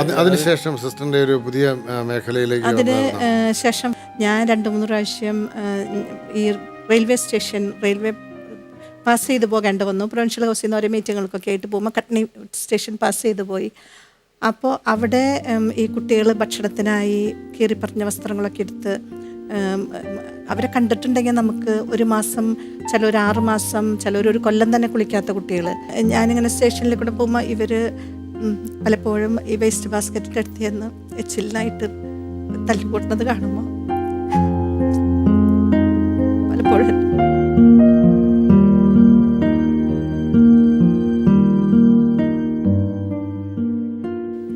അത് അതിനുശേഷം സിസ്റ്ററിന്റെ ഒരു പുതിയ മേഖലയിലേക്ക് അതിന്. ശേഷം ഞാൻ രണ്ട് മൂന്ന് പ്രാവശ്യം ഈ റെയിൽവേ സ്റ്റേഷൻ റെയിൽവേ പാസ് ചെയ്ത് പോകേണ്ട വന്നു. പ്രൊവിൻഷ്യൽ ഹൗസിൽ നിന്ന് ഓരോ മീറ്റിങ്ങുകൾക്കൊക്കെ ആയിട്ട് പോകുമ്പോൾ കട്നി സ്റ്റേഷൻ പാസ് ചെയ്ത് പോയി. അപ്പോൾ അവിടെ ഈ കുട്ടികൾ ഭക്ഷണത്തിനായി പറഞ്ഞ വസ്ത്രങ്ങളൊക്കെ എടുത്ത് അവരെ കണ്ടിട്ടുണ്ടെങ്കിൽ നമുക്ക് ഒരു മാസം ചില ആറ് മാസം ചില ഒരു കൊല്ലം തന്നെ കുളിക്കാത്ത കുട്ടികൾ ഞാനിങ്ങനെ സ്റ്റേഷനിൽ കൂടെ പോകുമ്പോൾ ഇവർ പലപ്പോഴും ഈ വേസ്റ്റ് ബാസ്ക്കറ്റിന്റെ അടുത്ത് ചെന്ന് എച്ചിലിനായിട്ട് തല്ലിക്കൂട്ടുന്നത് കാണുമ്പോൾ പലപ്പോഴും.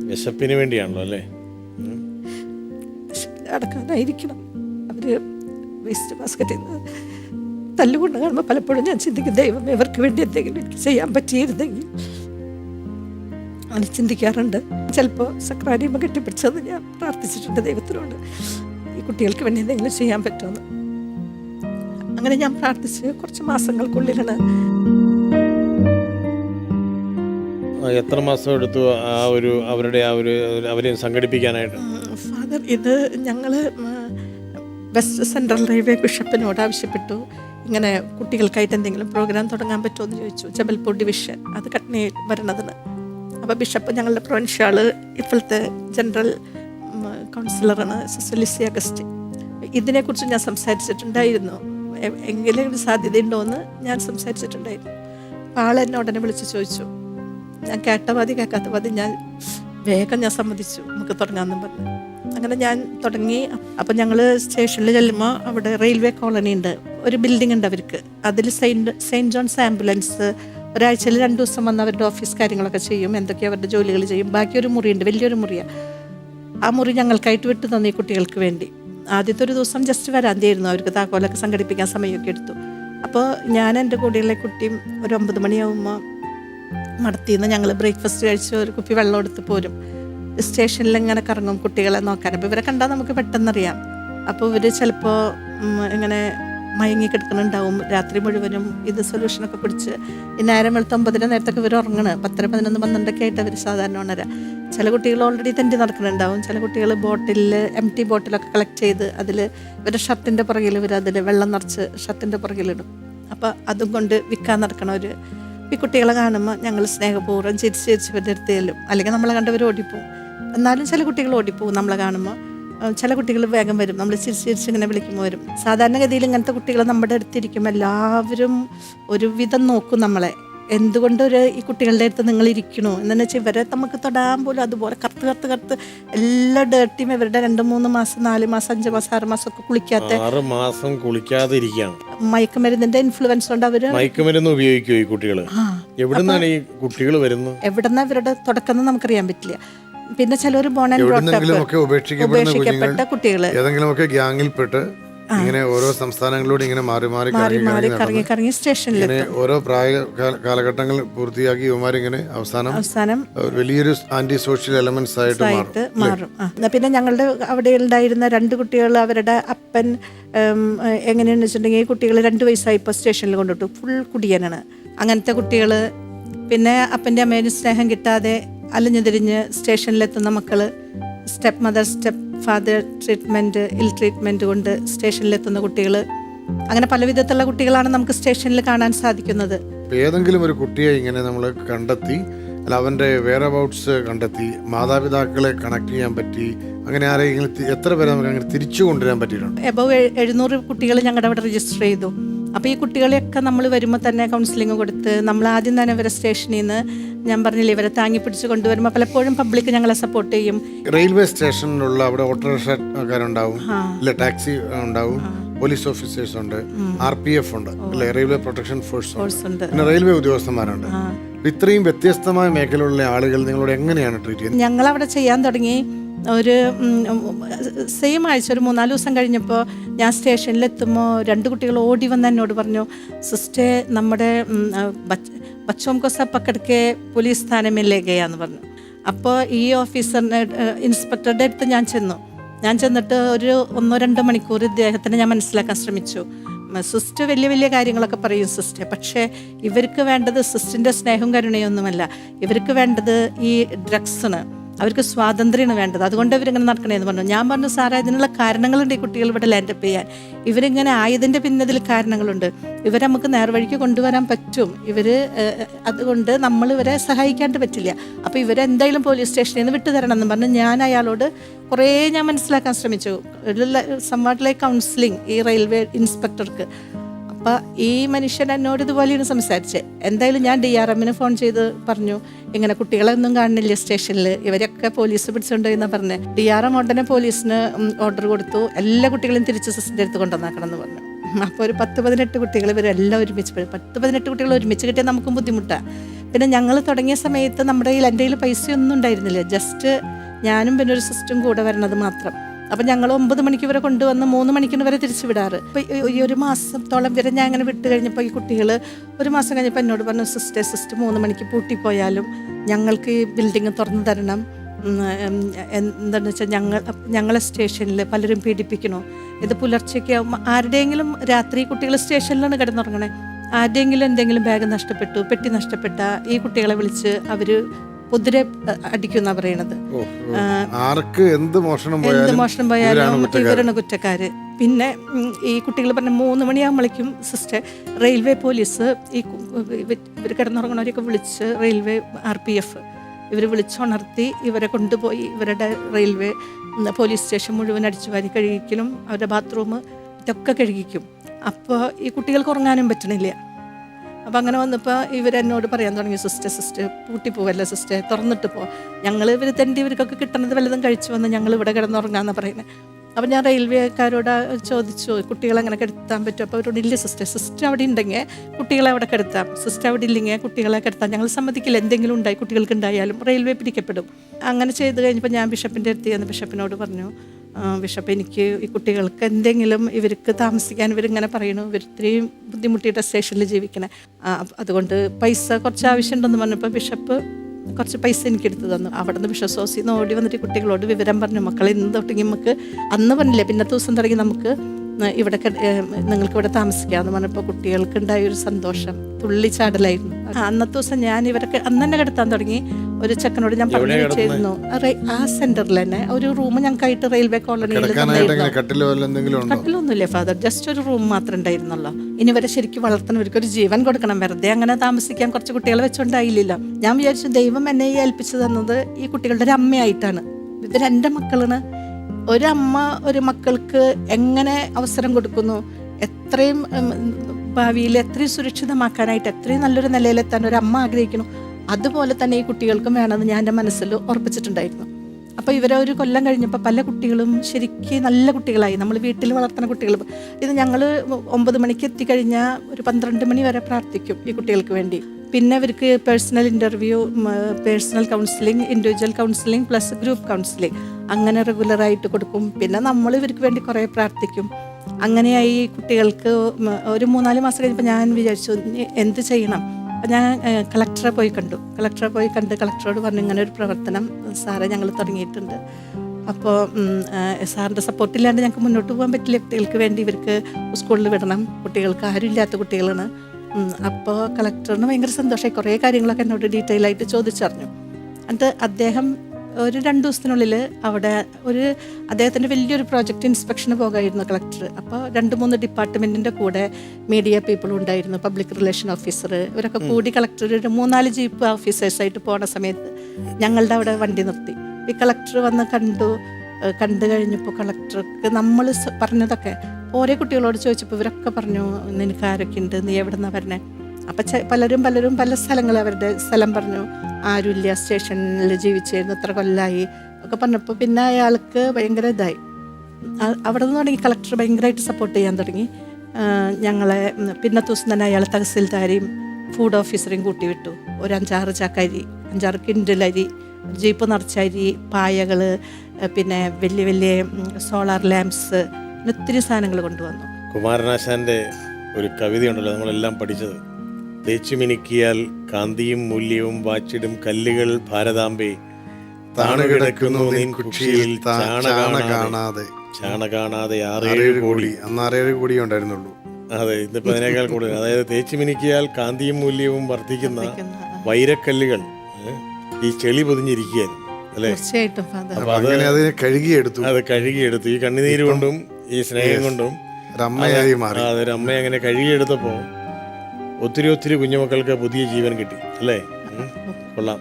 വിശപ്പിന് വേണ്ടിയാണല്ലോ അല്ലേ. അടക്കാനായിരിക്കണം. അവർ വേസ്റ്റ് ബാസ്ക്കറ്റിൽ നിന്ന് തല്ലുകൊണ്ട് കാണുമ്പോൾ പലപ്പോഴും ഞാൻ ചിന്തിക്കും ദൈവം ഇവർക്ക് വേണ്ടി എന്തെങ്കിലും എനിക്ക് ചെയ്യാൻ പറ്റിയിരുന്നെങ്കിൽ അങ്ങനെ ചിന്തിക്കാറുണ്ട്. ചിലപ്പോൾ സക്രാരിയമ്മ കെട്ടിപ്പിടിച്ചത് ഞാൻ പ്രാർത്ഥിച്ചിട്ടുണ്ട് ദൈവത്തിനോട്. ഈ കുട്ടികൾക്ക് വേണ്ടി എന്തെങ്കിലും ചെയ്യാൻ പറ്റുമെന്ന്. അങ്ങനെ ഞാൻ പ്രാർത്ഥിച്ച് കുറച്ച് മാസങ്ങൾക്കുള്ളിലാണ്. എത്ര മാസം എടുത്തു ആ ഒരു അവരുടെ ആ ഒരു അവരെ സംഘടിപ്പിക്കാനായിട്ട്? ഫാദർ ഇത് ഞങ്ങൾ വെസ്റ്റ് സെൻട്രൽ റെയിൽവേ ബിഷപ്പിനോട് ആവശ്യപ്പെട്ടു. ഇങ്ങനെ കുട്ടികൾക്കായിട്ട് എന്തെങ്കിലും പ്രോഗ്രാം തുടങ്ങാൻ പറ്റുമോ എന്ന് ചോദിച്ചു. ജബൽപൂർ ഡിവിഷൻ അത് കട്നയിൽ വരണതിന്. അപ്പോൾ ബിഷപ്പ് ഞങ്ങളുടെ പ്രൊവിൻഷ്യാൾ ഇപ്പോഴത്തെ ജനറൽ കൗൺസിലറാണ് സിസ്റ്റലിസി അഗസ്റ്റി. ഇതിനെക്കുറിച്ച് ഞാൻ സംസാരിച്ചിട്ടുണ്ടായിരുന്നു. എങ്കിലും സാധ്യതയുണ്ടോ എന്ന് ഞാൻ സംസാരിച്ചിട്ടുണ്ടായിരുന്നു. അപ്പോൾ ആൾ എന്നെ ഉടനെ വിളിച്ച് ചോദിച്ചു. ഞാൻ കേട്ട മതി കേൾക്കാത്ത മതി ഞാൻ വേഗം ഞാൻ സമ്മതിച്ചു. നമുക്ക് തുടങ്ങാമെന്നും പറഞ്ഞു. അങ്ങനെ ഞാൻ തുടങ്ങി. അപ്പം ഞങ്ങൾ സ്റ്റേഷനിൽ ചെല്ലുമ്പോൾ അവിടെ റെയിൽവേ കോളനി ഉണ്ട് ഒരു ബിൽഡിംഗ് ഉണ്ട് അവർക്ക്. അതിൽ സെയിന്റ് സെയിന്റ് ജോൺസ് ആംബുലൻസ് ഒരാഴ്ചയിൽ രണ്ട് ദിവസം വന്ന് അവരുടെ ഓഫീസ് കാര്യങ്ങളൊക്കെ ചെയ്യും എന്തൊക്കെ അവരുടെ ജോലികൾ ചെയ്യും. ബാക്കിയൊരു മുറിയുണ്ട് വലിയൊരു മുറിയാണ് ആ മുറി ഞങ്ങൾക്കായിട്ട് വിട്ടു തന്നു ഈ കുട്ടികൾക്ക് വേണ്ടി. ആദ്യത്തെ ഒരു ദിവസം ജസ്റ്റ് വരാന്തിയായിരുന്നു അവർക്ക് താക്കോലൊക്കെ സംഘടിപ്പിക്കാൻ സമയമൊക്കെ എടുത്തു. അപ്പോൾ ഞാൻ എന്റെ കൂടെയുള്ള കുട്ടിയും ഒരു ഒമ്പത് മണിയാകുമ്പോൾ മടത്തിന്ന് ഞങ്ങൾ ബ്രേക്ക്ഫാസ്റ്റ് കഴിച്ച് ഒരു കുപ്പി വെള്ളം എടുത്ത് പോരും. സ്റ്റേഷനിൽ ഇങ്ങനെ കറങ്ങും കുട്ടികളെ നോക്കാൻ. അപ്പോൾ ഇവരെ കണ്ടാൽ നമുക്ക് പെട്ടെന്നറിയാം. അപ്പോൾ ഇവർ ചിലപ്പോൾ ഇങ്ങനെ മയങ്ങി കിടക്കുന്നുണ്ടാവും. രാത്രി മുഴുവനും ഇത് സൊല്യൂഷനൊക്കെ പിടിച്ച് ഈ നേരം വെളുത്ത ഒമ്പതിന് നേരത്തൊക്കെ ഇവർ ഉറങ്ങണ്. പത്തര പതിനൊന്ന് പന്ത്രണ്ടൊക്കെ ആയിട്ട് അവർ സാധാരണ ഉണരാ ചില കുട്ടികൾ ഓൾറെഡി തെണ്ടി നടക്കുന്നുണ്ടാവും. ചില കുട്ടികൾ ബോട്ടിലിൽ എം ടി ബോട്ടിലൊക്കെ കളക്ട് ചെയ്ത് അതിൽ ഇവരുടെ ഷർട്ടിന്റെ പുറകിൽ ഇവർ അതിൽ വെള്ളം നിറച്ച് ഷർട്ടിന്റെ പുറകിലിടും അപ്പോൾ അതും കൊണ്ട് വിൽക്കാൻ നടക്കണവർ ഈ കുട്ടികളെ കാണുമ്പോൾ ഞങ്ങൾ സ്നേഹപൂർവം ചിരിച്ച് ചിരിച്ച് ഇവരുടെ അടുത്ത് ചെല്ലും അല്ലെങ്കിൽ നമ്മളെ കണ്ടവർ ഓടിപ്പോവും. എന്നാലും ചില കുട്ടികൾ ഓടിപ്പോവും നമ്മളെ കാണുമ്പോൾ ചില കുട്ടികൾ വേഗം വരും. നമ്മൾ ചിരിച്ച് ചിരിച്ച് ഇങ്ങനെ വിളിക്കുമ്പോൾ വരും. സാധാരണഗതിയിൽ ഇങ്ങനത്തെ കുട്ടികൾ നമ്മുടെ അടുത്തിരിക്കും എല്ലാവരും ഒരുവിധം നോക്കും നമ്മളെ. എന്തുകൊണ്ട് ഒരു ഈ കുട്ടികളുടെ അടുത്ത് നിങ്ങൾ ഇരിക്കണോ? എന്നു വെച്ചാൽ ഇവരെ നമുക്ക് തൊടാൻ പോലും അതുപോലെ കറുത്ത് കറുത്ത് കറുത്ത് എല്ലാ ഡേർട്ടിയും ഇവരുടെ രണ്ട് മൂന്ന് മാസം നാല് മാസം അഞ്ച് മാസം ആറ് മാസം ഒക്കെ കുളിക്കാത്ത ആറ് മാസം കുളിക്കാതെ ഇരിക്കുകയാണ് മയക്കുമരുന്നിന്റെ ഇൻഫ്ലുവൻസ് കൊണ്ട് അവർ മയക്കുമരുന്ന് ഉപയോഗിക്കും ഈ കുട്ടികൾ എവിടുന്നാണ് ഈ കുട്ടികൾ വരുന്നത്? എവിടെന്നാ ഇവരുടെ തുടക്കം നമുക്കറിയാൻ പറ്റില്ല. പിന്നെ ചിലർ ബോൺ ആൻഡ് ഉപേക്ഷിക്കപ്പെട്ട കുട്ടികൾ. ഏതെങ്കിലുമൊക്കെ ഗ്യാങ്ങിൽപ്പെട്ട് ഇങ്ങനെ ഓരോ സംസ്ഥാനങ്ങളിലൂടെ ഇങ്ങനെ മാറി മാറി കറങ്ങി കറങ്ങി സ്റ്റേഷനിൽ ഓരോ പ്രായ കാലഘട്ടങ്ങൾ പൂർത്തിയാക്കി ഇവന്മാരിങ്ങനെ അവസാനം അവസാനം വലിയൊരു ആന്റി സോഷ്യൽ എലമെന്റ്സ് ആയിട്ട് മാറും പിന്നെ ഞങ്ങളുടെ അവിടെ ഉണ്ടായിരുന്ന രണ്ട് കുട്ടികൾ അവരുടെ അപ്പൻ എങ്ങനെയാണെന്ന് വെച്ചിട്ടുണ്ടെങ്കിൽ ഈ കുട്ടികൾ രണ്ട് വയസ്സായി ഇപ്പോൾ സ്റ്റേഷനിൽ കൊണ്ടിട്ടു ഫുൾ കുടിയനാണ്. അങ്ങനത്തെ കുട്ടികൾ പിന്നെ അപ്പന്റെ അമ്മേന് സ്നേഹം കിട്ടാതെ അലഞ്ഞു തിരിഞ്ഞ് സ്റ്റേഷനിലെത്തുന്ന മക്കൾ step mother step father treatment ഇൽ ട്രീറ്റ്മെന്റ് കൊണ്ട് സ്റ്റേഷനിലെത്തുന്ന കുട്ടികൾ അങ്ങനെ പല വിധത്തിലുള്ള കുട്ടികളാണ് നമുക്ക് സ്റ്റേഷനിൽ കാണാൻ സാധിക്കുന്നത്. ഏതെങ്കിലും ഒരു കുട്ടിയെ ഇങ്ങനെ നമ്മൾ കണ്ടെത്തി അല്ല അവന്റെ വേർ അബൌട്ട്സ് കണ്ടെത്തി മാതാപിതാക്കളെ കണക്ട് ചെയ്യാൻ പറ്റി അങ്ങനെ ആരെങ്കിലും എത്ര പേരെ നമുക്ക് അങ്ങനെ തിരിച്ചു കൊണ്ടുവരാൻ പറ്റിയിട്ടുണ്ട്? എബവ് എഴുന്നൂറ് കുട്ടികൾ ഞങ്ങളുടെ അവിടെ രജിസ്റ്റർ ചെയ്തു. അപ്പോൾ ഈ കുട്ടികളെയൊക്കെ നമ്മൾ വരുമ്പോൾ തന്നെ കൗൺസിലിംഗ് കൊടുത്ത് നമ്മൾ ആദ്യം തന്നെ ഇവരെ സ്റ്റേഷനിൽ നിന്ന് ഞാൻ പറഞ്ഞില്ല ഇവരെ താങ്ങി പിടിച്ച് കൊണ്ടുവരുമ്പോൾ പലപ്പോഴും പബ്ലിക് ഞങ്ങളെ സപ്പോർട്ട് ചെയ്യും. റെയിൽവേ സ്റ്റേഷനിലുള്ള അവിടെ ഓട്ടോറിക്ഷക്കാരുണ്ടാവും ഇല്ല ടാക്സി ഉണ്ടാവും പോലീസ് ഓഫീസേഴ്സ് ഉണ്ട് ആർ പി എഫ് ഉണ്ട് അല്ലെ റെയിൽവേ പ്രൊട്ടക്ഷൻ ഫോഴ്സ് ഉണ്ട്. പിന്നെ റെയിൽവേ ഉദ്യോഗസ്ഥന്മാരുണ്ട്. ഇത്രയും വ്യത്യസ്തമായ മേഖലയിലുള്ള ആളുകൾ നിങ്ങളോട് എങ്ങനെയാണ് ട്രീറ്റ് ചെയ്യുന്നത്? ഞങ്ങൾ അവിടെ ചെയ്യാൻ തുടങ്ങി. ഒരു സെയിം ആഴ്ച ഒരു മൂന്നാൽ ദിവസം കഴിഞ്ഞപ്പോൾ ഞാൻ സ്റ്റേഷനിലെത്തുമ്പോൾ രണ്ട് കുട്ടികൾ ഓടി വന്ന് എന്നോട് പറഞ്ഞു സിസ്റ്റേ നമ്മുടെ ബച്ച്- കൊസ പക്കടക്കെ പോലീസ് സ്ഥാനമില്ലേക്കയാന്ന് പറഞ്ഞു. അപ്പോൾ ഈ ഓഫീസറിനെ ഇൻസ്പെക്ടറുടെ അടുത്ത് ഞാൻ ചെന്നു. ഞാൻ ചെന്നിട്ട് ഒരു ഒന്നോ രണ്ടോ മണിക്കൂർ ഇദ്ദേഹത്തിനെ ഞാൻ മനസ്സിലാക്കാൻ ശ്രമിച്ചു. സിസ്റ്റർ വലിയ വലിയ കാര്യങ്ങളൊക്കെ പറയും സിസ്റ്റർ പക്ഷേ ഇവർക്ക് വേണ്ടത് സിസ്റ്റിന്റെ സ്നേഹവും കരുണയൊന്നുമല്ല. ഇവർക്ക് വേണ്ടത് ഈ ഡ്രഗ്സാണ് അവർക്ക് സ്വാതന്ത്ര്യമാണ് വേണ്ടത്. അതുകൊണ്ട് ഇവരിങ്ങനെ നടക്കണേന്ന് പറഞ്ഞു. ഞാൻ പറഞ്ഞു സാറേ ഇതിനുള്ള കാരണങ്ങളുണ്ട് ഈ കുട്ടികൾ ഇവിടെ ലാൻഡപ്പ് ചെയ്യാൻ. ഇവരിങ്ങനെ ആയതിന്റെ പിന്നതിൽ കാരണങ്ങളുണ്ട്. ഇവരെ നമുക്ക് നേർവഴിക്ക് കൊണ്ടുവരാൻ പറ്റും. ഇവർ അതുകൊണ്ട് നമ്മൾ ഇവരെ സഹായിക്കാണ്ട് പറ്റില്ല. അപ്പോൾ ഇവരെന്തായാലും പോലീസ് സ്റ്റേഷനിൽ നിന്ന് വിട്ടു തരണം എന്ന് പറഞ്ഞ്. ഞാൻ അയാളോട് കുറേ ഞാൻ മനസ്സിലാക്കാൻ ശ്രമിച്ചു. സംവാട്ടിലെ കൗൺസിലിംഗ് ഈ റെയിൽവേ ഇൻസ്പെക്ടർക്ക് അപ്പം ഈ മനുഷ്യൻ എന്നോട് ഇതുപോലെയാണ് സംസാരിച്ചത് എന്തായാലും ഞാൻ ഡി ആർ എമ്മിന് ഫോൺ ചെയ്ത് പറഞ്ഞു ഇങ്ങനെ കുട്ടികളൊന്നും കാണുന്നില്ല സ്റ്റേഷനിൽ ഇവരൊക്കെ പോലീസ് പിടിച്ചിട്ടുണ്ടോ എന്ന് പറഞ്ഞ്. ഡി ആർ എം ഉടനെ പോലീസിന് ഓർഡർ കൊടുത്തു. എല്ലാ കുട്ടികളെയും തിരിച്ച് സിസ്റ്റർ അടുത്ത് കൊണ്ടുവന്നാക്കണം എന്ന് പറഞ്ഞു. അപ്പോൾ ഒരു പത്ത് പതിനെട്ട് കുട്ടികൾ ഇവരെല്ലാം ഒരുമിച്ച് പത്ത് പതിനെട്ട് കുട്ടികൾ ഒരുമിച്ച് കിട്ടിയാൽ നമുക്കും ബുദ്ധിമുട്ടാണ് പിന്നെ ഞങ്ങൾ തുടങ്ങിയ സമയത്ത് നമ്മുടെ കയ്യിൽ എന്റെ കയ്യിൽ പൈസയൊന്നും ഉണ്ടായിരുന്നില്ല. ജസ്റ്റ് ഞാനും പിന്നെ ഒരു സിസ്റ്റം കൂടെ വരണത് മാത്രം. അപ്പം ഞങ്ങൾ ഒമ്പത് മണിക്ക് വരെ കൊണ്ടുവന്ന് മൂന്ന് മണിക്കിന് വരെ തിരിച്ചു വിടാറ്. അപ്പോൾ ഈ ഒരു മാസത്തോളം വരെ ഞാൻ അങ്ങനെ വിട്ട് കഴിഞ്ഞപ്പോൾ ഈ കുട്ടികൾ ഒരു മാസം കഴിഞ്ഞപ്പോൾ എന്നോട് പറഞ്ഞു സിസ്റ്റർ സിസ്റ്റർ മൂന്ന് മണിക്ക് പൂട്ടിപ്പോയാലും ഞങ്ങൾക്ക് ഈ ബിൽഡിങ് തുറന്നു തരണം. എന്താണെന്ന് വെച്ചാൽ ഞങ്ങൾ ഞങ്ങളെ സ്റ്റേഷനിൽ പലരും പീഡിപ്പിക്കണോ? ഇത് പുലർച്ചയ്ക്ക് ആരുടെയെങ്കിലും രാത്രി കുട്ടികൾ സ്റ്റേഷനിലാണ് കിടന്നുറങ്ങണേ. ആരുടെയെങ്കിലും എന്തെങ്കിലും ബാഗ് നഷ്ടപ്പെട്ടു പെട്ടി നഷ്ടപ്പെട്ട ഈ കുട്ടികളെ വിളിച്ച് അവർ കുതിരെ അടിക്കുന്ന പറയണത്. ആർക്ക് എന്ത് മോഷണം എന്ത് പോയാലും മോഷണം പോയാലും കുറ്റക്കാര്. ഇവരാണ് കുറ്റക്കാര് പിന്നെ ഈ കുട്ടികൾ പറഞ്ഞ മൂന്ന് മണിയാകുമ്പോഴേക്കും സിസ്റ്റർ റെയിൽവേ പോലീസ് ഈ ഇവർ കിടന്നുറങ്ങണവരെയൊക്കെ വിളിച്ച് റെയിൽവേ ആർ പി എഫ് ഇവർ വിളിച്ചുണർത്തി ഇവരെ കൊണ്ടുപോയി ഇവരുടെ റെയിൽവേ പോലീസ് സ്റ്റേഷൻ മുഴുവൻ അടിച്ചു വാരി കഴുകിക്കലും അവരുടെ ബാത്റൂം ഇതൊക്കെ കഴുകിക്കും അപ്പോൾ ഈ കുട്ടികൾക്ക് ഉറങ്ങാനും പറ്റണില്ല അപ്പം അങ്ങനെ വന്നപ്പോൾ ഇവരെന്നോട് പറയാൻ തുടങ്ങി സിസ്റ്റർ സിസ്റ്റർ പൂട്ടിപ്പോവല്ല സിസ്റ്റർ തുറന്നിട്ട് പോ. ഞങ്ങൾ ഇവർ തെണ്ടി ഇവർക്കൊക്കെ കിട്ടണത് വല്ലതും കഴിച്ചു വന്ന് ഞങ്ങൾ ഇവിടെ കിടന്നുറങ്ങാന്ന് പറയുന്നത് അപ്പം ഞാൻ റെയിൽവേക്കാരോട് ചോദിച്ചു കുട്ടികളെ അങ്ങനെ കിടത്താൻ പറ്റും? അപ്പോൾ അവരോട് ഇല്ല സിസ്റ്റർ സിസ്റ്റർ അവിടെ ഉണ്ടെങ്കിൽ കുട്ടികളെ അവിടെ കിടത്താം. സിസ്റ്റർ അവിടെ ഇല്ലെങ്കിൽ കുട്ടികളെ കിടത്താം. ഞങ്ങൾ സമ്മതിക്കില്ല എന്തെങ്കിലും ഉണ്ടായി കുട്ടികൾക്ക് ഉണ്ടായാലും റെയിൽവേ പിടിക്കപ്പെടും. അങ്ങനെ ചെയ്ത് കഴിഞ്ഞപ്പോൾ ഞാൻ ബിഷപ്പിന്റെ അടുത്ത് ചെന്ന് ബിഷപ്പിനോട് പറഞ്ഞു "ആ, ബിഷപ്പ് എനിക്ക് ഈ കുട്ടികൾക്ക് എന്തെങ്കിലും ഇവർക്ക് താമസിക്കാൻ ഇവരിങ്ങനെ പറയണു. ഇവർ ഇത്രയും ബുദ്ധിമുട്ടിയിട്ട് സ്റ്റേഷനിൽ ജീവിക്കണേ. അതുകൊണ്ട് പൈസ കുറച്ച് ആവശ്യമുണ്ടെന്ന് പറഞ്ഞപ്പോൾ ബിഷപ്പ് കുറച്ച് പൈസ എനിക്ക് എടുത്തു തന്നു. അവിടെ നിന്ന് ബിഷസോസിൽ നിന്ന് ഓടി വന്നിട്ട് കുട്ടികളോട് വിവരം പറഞ്ഞു. മക്കളെ ഇന്ന് തൊട്ടെങ്കിൽ നമുക്ക് അന്ന് പറഞ്ഞില്ലേ പിന്നത്തെ ദിവസം തുടങ്ങി നമുക്ക് ഇവിടെ നിങ്ങൾക്ക് ഇവിടെ താമസിക്കാമെന്ന് പറഞ്ഞപ്പോൾ കുട്ടികൾക്കുണ്ടായ ഒരു സന്തോഷം. തുള്ളിച്ചാടലായിരുന്നു അന്നത്തെ ദിവസം ഞാൻ ഇവരൊക്കെ അന്ന് തന്നെ കിടത്താൻ തുടങ്ങി. ഒരു ചെക്കനോട് ഞാൻ പറഞ്ഞു വെച്ചിരുന്നു. ആ സെന്ററിൽ തന്നെ. ഒരു റൂം ഞങ്ങൾക്കായിട്ട് റെയിൽവേ കോളനിയിൽ കട്ടിലൊന്നുമില്ലേ എങ്ങനെ? എന്തെങ്കിലും ഉണ്ടോ? കട്ടിലൊന്നുമില്ല ഫാദർ. ജസ്റ്റ് ഒരു റൂം മാത്രം ഉണ്ടായിരുന്നല്ലോ ഇനി വരെ ശരിക്കും വളർത്തുന്നവർക്ക് ഒരു ജീവൻ കൊടുക്കണം. വെറുതെ അങ്ങനെ താമസിക്കാൻ കുറച്ച് കുട്ടികളെ വെച്ചുണ്ടായില്ലല്ലോ. ഞാൻ വിചാരിച്ചു ദൈവം എന്നെ ഈ ഏൽപ്പിച്ചു തന്നത് ഈ കുട്ടികളുടെ ഒരു അമ്മയായിട്ടാണ്. ഇത് എന്റെ മക്കളാണ്. ഒരമ്മ ഒരു മക്കൾക്ക് എങ്ങനെ അവസരം കൊടുക്കുന്നു? എത്രയും ഭാവിയിൽ എത്രയും സുരക്ഷിതമാക്കാനായിട്ട് എത്രയും നല്ലൊരു നിലയിലെത്താൻ ഒരു അമ്മ ആഗ്രഹിക്കണം. അതുപോലെ തന്നെ ഈ കുട്ടികൾക്കും വേണമെന്ന് ഞാൻ എന്റെ മനസ്സിൽ ഉറപ്പിച്ചിട്ടുണ്ടായിരുന്നു. അപ്പോൾ ഇവരെ ഒരു കൊല്ലം കഴിഞ്ഞപ്പോൾ പല കുട്ടികളും ശരിക്കും നല്ല കുട്ടികളായി. നമ്മൾ വീട്ടിൽ വളർത്തുന്ന കുട്ടികൾ. ഇത് ഞങ്ങൾ ഒമ്പത് മണിക്ക് എത്തിക്കഴിഞ്ഞാൽ ഒരു പന്ത്രണ്ട് മണി വരെ പ്രാർത്ഥിക്കും ഈ കുട്ടികൾക്ക് വേണ്ടി. പിന്നെ ഇവർക്ക് personal interview personal counselling individual counselling plus group counselling അങ്ങനെ റെഗുലറായിട്ട് കൊടുക്കും. പിന്നെ നമ്മൾ ഇവർക്ക് വേണ്ടി കുറേ പ്രാർത്ഥിക്കും. അങ്ങനെയായി കുട്ടികൾക്ക് ഒരു മൂന്നാൽ മാസം കഴിഞ്ഞപ്പോൾ ഞാൻ വിചാരിച്ചു എന്ത് ചെയ്യണം? അപ്പം ഞാൻ കളക്ടറെ പോയി കണ്ടു. കളക്ടറെ പോയി കണ്ട് കളക്ടറോട് പറഞ്ഞു ഇങ്ങനെ ഒരു പ്രവർത്തനം സാറേ ഞങ്ങൾ തുടങ്ങിയിട്ടുണ്ട്. അപ്പോൾ സാറിന്റെ സപ്പോർട്ടില്ലാണ്ട് ഞങ്ങൾക്ക് മുന്നോട്ട് പോകാൻ പറ്റില്ല. കുട്ടികൾക്ക് വേണ്ടി ഇവർക്ക് സ്കൂളിൽ വിടണം. കുട്ടികൾക്ക് ആരുമില്ലാത്ത കുട്ടികളാണ്. അപ്പോൾ കളക്ടറിന് ഭയങ്കര സന്തോഷമായി. കുറേ കാര്യങ്ങളൊക്കെ എന്നോട് ഡീറ്റെയിൽ ആയിട്ട് ചോദിച്ചറിഞ്ഞു. എന്നിട്ട് അദ്ദേഹം ഒരു രണ്ട് ദിവസത്തിനുള്ളിൽ അവിടെ ഒരു അദ്ദേഹത്തിന്റെ വലിയൊരു പ്രോജക്റ്റ് ഇൻസ്പെക്ഷന് പോകായിരുന്നു കളക്ടർ അപ്പോൾ രണ്ട് മൂന്ന് ഡിപ്പാർട്ട്മെന്റിന്റെ കൂടെ മീഡിയ പീപ്പിൾ ഉണ്ടായിരുന്നു പബ്ലിക് റിലേഷൻ ഓഫീസർ ഇവരൊക്കെ കൂടി കളക്ടർ ഒരു മൂന്നാൽ ജീപ്പ് ഓഫീസേഴ്സായിട്ട് പോണ സമയത്ത് ഞങ്ങളുടെ അവിടെ വണ്ടി നിർത്തി. ഈ കളക്ടർ വന്ന് കണ്ടു കണ്ടു കഴിഞ്ഞപ്പോൾ കളക്ടർക്ക് നമ്മൾ പറഞ്ഞതൊക്കെ ഓരോ കുട്ടികളോട് ചോദിച്ചപ്പോൾ ഇവരൊക്കെ പറഞ്ഞു നിനക്ക് ആരൊക്കെ ഉണ്ട് നീ എവിടെ നിന്നാണ് വരണേ? അപ്പം പലരും പലരും പല സ്ഥലങ്ങൾ അവരുടെ സ്ഥലം പറഞ്ഞു. ആരുല്ല സ്റ്റേഷനിൽ ജീവിച്ചിരുന്നു ഇത്ര കൊല്ലമായി ഒക്കെ പറഞ്ഞപ്പോൾ പിന്നെ അയാൾക്ക് ഭയങ്കര ഇതായി. അവിടെ നിന്ന് തുടങ്ങി കളക്ടർ ഭയങ്കരമായിട്ട് സപ്പോർട്ട് ചെയ്യാൻ തുടങ്ങി. ഞങ്ങളെ പിന്നെ ദിവസം തന്നെ അയാൾ തഹസിൽദാരെയും ഫുഡ് ഓഫീസറെയും കൂട്ടി വിട്ടു. ഒരു അഞ്ചാറ് ചാക്കരി അഞ്ചാറ് കിൻഡൽ ജീപ്പ് നിറച്ച അരി പായകൾ പിന്നെ വലിയ വലിയ സോളാർ ലാംപ്സ് ഒത്തിരി സാധനങ്ങൾ കൊണ്ടുവന്നു. കുമാരനാശാന്റെ ഒരു കവിതയുണ്ടല്ലോ നമ്മളെല്ലാം പഠിച്ചത്. തേച്ചു മിനുക്കിയാൽ കാന്തിയും മൂല്യവും വാച്ചിടും കല്ലുകൾ ഭാരതാംബെ. താണുകിടക്കുന്നു നിൻ കുക്ഷിയിൽ ചാണ കാണാതെ കാണാതെ ചാണ കാണാതെ ആറേഴ് കോടി. കോടി. അന്ന് ആറേഴ് കോടിയേ ഉണ്ടായിരുന്നുള്ളൂ. അതെ ഇന്നിപ്പോ അതിനേക്കാൾ കൂടുതൽ. അതായത് തേച്ചു മിനുക്കിയാൽ കാന്തിയും മൂല്യവും വർദ്ധിക്കുന്ന വൈരക്കല്ലുകൾ ഈ ചെളി പൊതിഞ്ഞിരിക്കുകയായിരുന്നു അല്ലേ? തീർച്ചയായിട്ടും അത് കഴുകിയെടുത്തു. ഈ കണ്ണുനീര് കൊണ്ടും ഈ സ്നേഹം കൊണ്ടും അതൊരു അമ്മ അങ്ങനെ കഴുകിയെടുത്തപ്പോൾ ഒത്തിരി ഒത്തിരി കുഞ്ഞുമക്കൾക്ക് പുതിയ ജീവൻ കിട്ടി അല്ലേ? കൊള്ളാം.